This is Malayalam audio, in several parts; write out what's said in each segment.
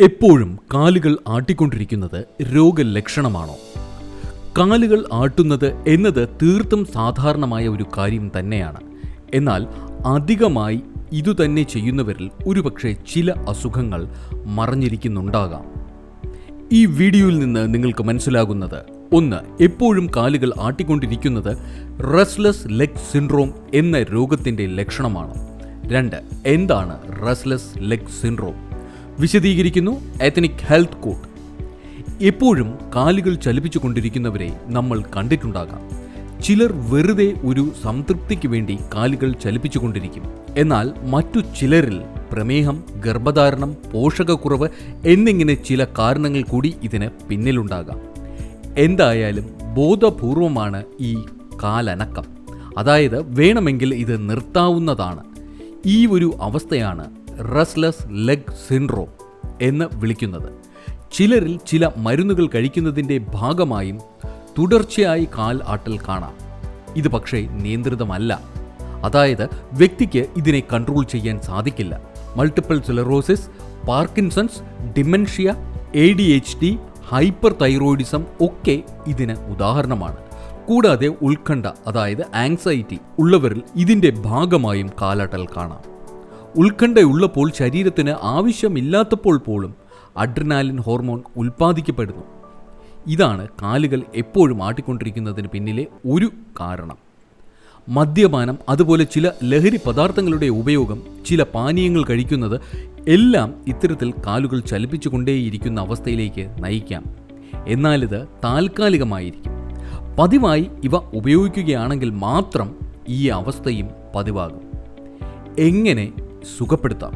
എപ്പോഴും കാലുകൾ ആട്ടിക്കൊണ്ടിരിക്കുന്നത് രോഗലക്ഷണമാണോ? കാലുകൾ ആട്ടുന്നത് എന്നത് തീർത്തും സാധാരണമായ ഒരു കാര്യം തന്നെയാണ്. എന്നാൽ അധികമായി ഇതുതന്നെ ചെയ്യുന്നവരിൽ ഒരുപക്ഷെ ചില അസുഖങ്ങൾ മറഞ്ഞിരിക്കുന്നുണ്ടാകാം. ഈ വീഡിയോയിൽ നിന്ന് നിങ്ങൾക്ക് മനസ്സിലാകുന്നത് ഒന്ന് എപ്പോഴും കാലുകൾ ആട്ടിക്കൊണ്ടിരിക്കുന്നത് റെസ്ലെസ് ലെഗ് സിൻഡ്രോം എന്ന രോഗത്തിന്റെ ലക്ഷണമാണ്? രണ്ട് എന്താണ് റെസ്ലെസ് ലെഗ് സിൻഡ്രോം? വിശദീകരിക്കുന്നു എത്തനിക് ഹെൽത്ത് കോഡ് എപ്പോഴും കാലുകൾ ചലിപ്പിച്ചു കൊണ്ടിരിക്കുന്നവരെ നമ്മൾ കണ്ടിട്ടുണ്ടാകാം. ചിലർ വെറുതെ ഒരു സംതൃപ്തിക്ക് വേണ്ടി കാലുകൾ ചലിപ്പിച്ചു കൊണ്ടിരിക്കും. എന്നാൽ മറ്റു ചിലരിൽ പ്രമേഹം ഗർഭധാരണം പോഷകക്കുറവ് എന്നിങ്ങനെ ചില കാരണങ്ങൾ കൂടി ഇതിന് പിന്നിലുണ്ടാകാം. എന്തായാലും ബോധപൂർവമാണ് ഈ കാലനക്കം. അതായത് വേണമെങ്കിൽ ഇത് നിർത്താവുന്നതാണ്. ഈ ഒരു അവസ്ഥയാണ് റെസ്ലെസ് ലെഗ് സിൻഡ്രോം എന്ന് വിളിക്കുന്നത്. ചിലരിൽ ചില മരുന്നുകൾ കഴിക്കുന്നതിന്റെ ഭാഗമായും തുടർച്ചയായി കാൽ ആട്ടൽ കാണാം. ഇത് പക്ഷേ നിയന്ത്രിതമല്ല. അതായത് വ്യക്തിക്ക് ഇതിനെ കൺട്രോൾ ചെയ്യാൻ സാധിക്കില്ല. Multiple sclerosis Parkinson's dementia A D H D hyperthyroidism ഒക്കെ ഇതിന് ഉദാഹരണമാണ്. കൂടാതെ ഉത്കണ്ഠ അതായത് ആങ്സൈറ്റി ഉള്ളവരിൽ ഇതിന്റെ ഭാഗമായും കാലാട്ടൽ കാണാം. ഉത്കണ്ഠയുള്ളപ്പോൾ ശരീരത്തിന് ആവശ്യമില്ലാത്തപ്പോൾ പോലും അഡ്രിനാലിൻ ഹോർമോൺ ഉൽപ്പാദിക്കപ്പെടുന്നു. ഇതാണ് കാലുകൾ എപ്പോഴും ആട്ടിക്കൊണ്ടിരിക്കുന്നതിന് പിന്നിലെ ഒരു കാരണം. മദ്യപാനം അതുപോലെ ചില ലഹരി പദാർത്ഥങ്ങളുടെ ഉപയോഗം ചില പാനീയങ്ങൾ കഴിക്കുന്നത് എല്ലാം ഇത്തരത്തിൽ കാലുകൾ ചലിപ്പിച്ചുകൊണ്ടേയിരിക്കുന്ന അവസ്ഥയിലേക്ക് നയിക്കാം. എന്നാലിത് താൽക്കാലികമായിരിക്കും. പതിവായി ഇവ ഉപയോഗിക്കുകയാണെങ്കിൽ മാത്രം ഈ അവസ്ഥയും പതിവാകും. എങ്ങനെ സുഖപ്പെടുത്താം.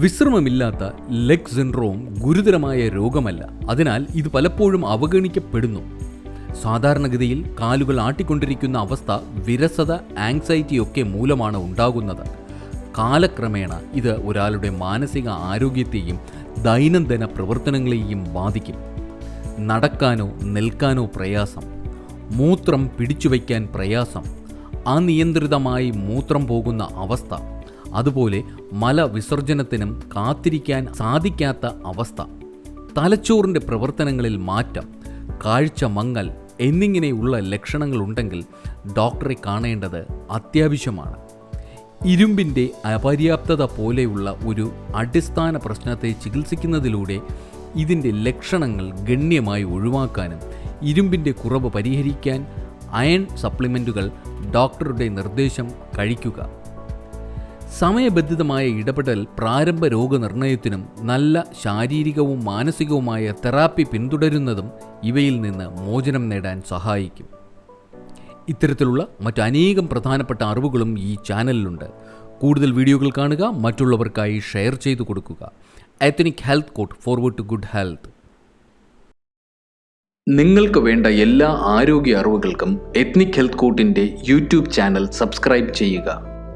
വിശ്രമമില്ലാത്ത ലെഗ് സിൻഡ്രോം ഗുരുതരമായ രോഗമല്ല. അതിനാൽ ഇത് പലപ്പോഴും അവഗണിക്കപ്പെടുന്നു. സാധാരണഗതിയിൽ കാലുകൾ ആട്ടിക്കൊണ്ടിരിക്കുന്ന അവസ്ഥ വിരസത ആങ്സൈറ്റിയൊക്കെ മൂലമാണ് ഉണ്ടാകുന്നത്. കാലക്രമേണ ഇത് ഒരാളുടെ മാനസിക ആരോഗ്യത്തെയും ദൈനംദിന പ്രവർത്തനങ്ങളെയും ബാധിക്കും. നടക്കാനോ നിൽക്കാനോ പ്രയാസം. മൂത്രം പിടിച്ചുവയ്ക്കാൻ പ്രയാസം. അനിയന്ത്രിതമായി മൂത്രം പോകുന്ന അവസ്ഥ. അതുപോലെ മലവിസർജനത്തിനും കാത്തിരിക്കാൻ സാധിക്കാത്ത അവസ്ഥ. തലച്ചോറിന്റെ പ്രവർത്തനങ്ങളിൽ മാറ്റം കാഴ്ച മങ്ങൽ എന്നിങ്ങനെയുള്ള ലക്ഷണങ്ങളുണ്ടെങ്കിൽ ഡോക്ടറെ കാണേണ്ടത് അത്യാവശ്യമാണ്. ഇരുമ്പിന്റെ അപര്യാപ്തത പോലെയുള്ള ഒരു അടിസ്ഥാന പ്രശ്നത്തെ ചികിത്സിക്കുന്നതിലൂടെ ഇതിന്റെ ലക്ഷണങ്ങൾ ഗണ്യമായി ഒഴിവാക്കാനും ഇരുമ്പിന്റെ കുറവ് പരിഹരിക്കാൻ അയൺ സപ്ലിമെന്റുകൾ ഡോക്ടറുടെ നിർദ്ദേശം കഴിക്കുക. സമയബന്ധിതമായ ഇടപെടൽ പ്രാരംഭ രോഗനിർണയത്തിനും നല്ല ശാരീരികവും മാനസികവുമായ തെറാപ്പി പിന്തുടരുന്നതും ഇവയിൽ നിന്ന് മോചനം നേടാൻ സഹായിക്കും. ഇത്തരത്തിലുള്ള മറ്റനേകം പ്രധാനപ്പെട്ട അറിവുകളും ഈ ചാനലിലുണ്ട്. കൂടുതൽ വീഡിയോകൾ കാണുക മറ്റുള്ളവർക്കായി ഷെയർ ചെയ്തു കൊടുക്കുക. Ethnic health court forward to good health നിങ്ങൾക്ക് വേണ്ട എല്ലാ ആരോഗ്യ അറിവുകൾക്കും എത്നിക് ഹെൽത്ത് കോട്ടിന്റെ യൂട്യൂബ് ചാനൽ സബ്സ്ക്രൈബ് ചെയ്യുക.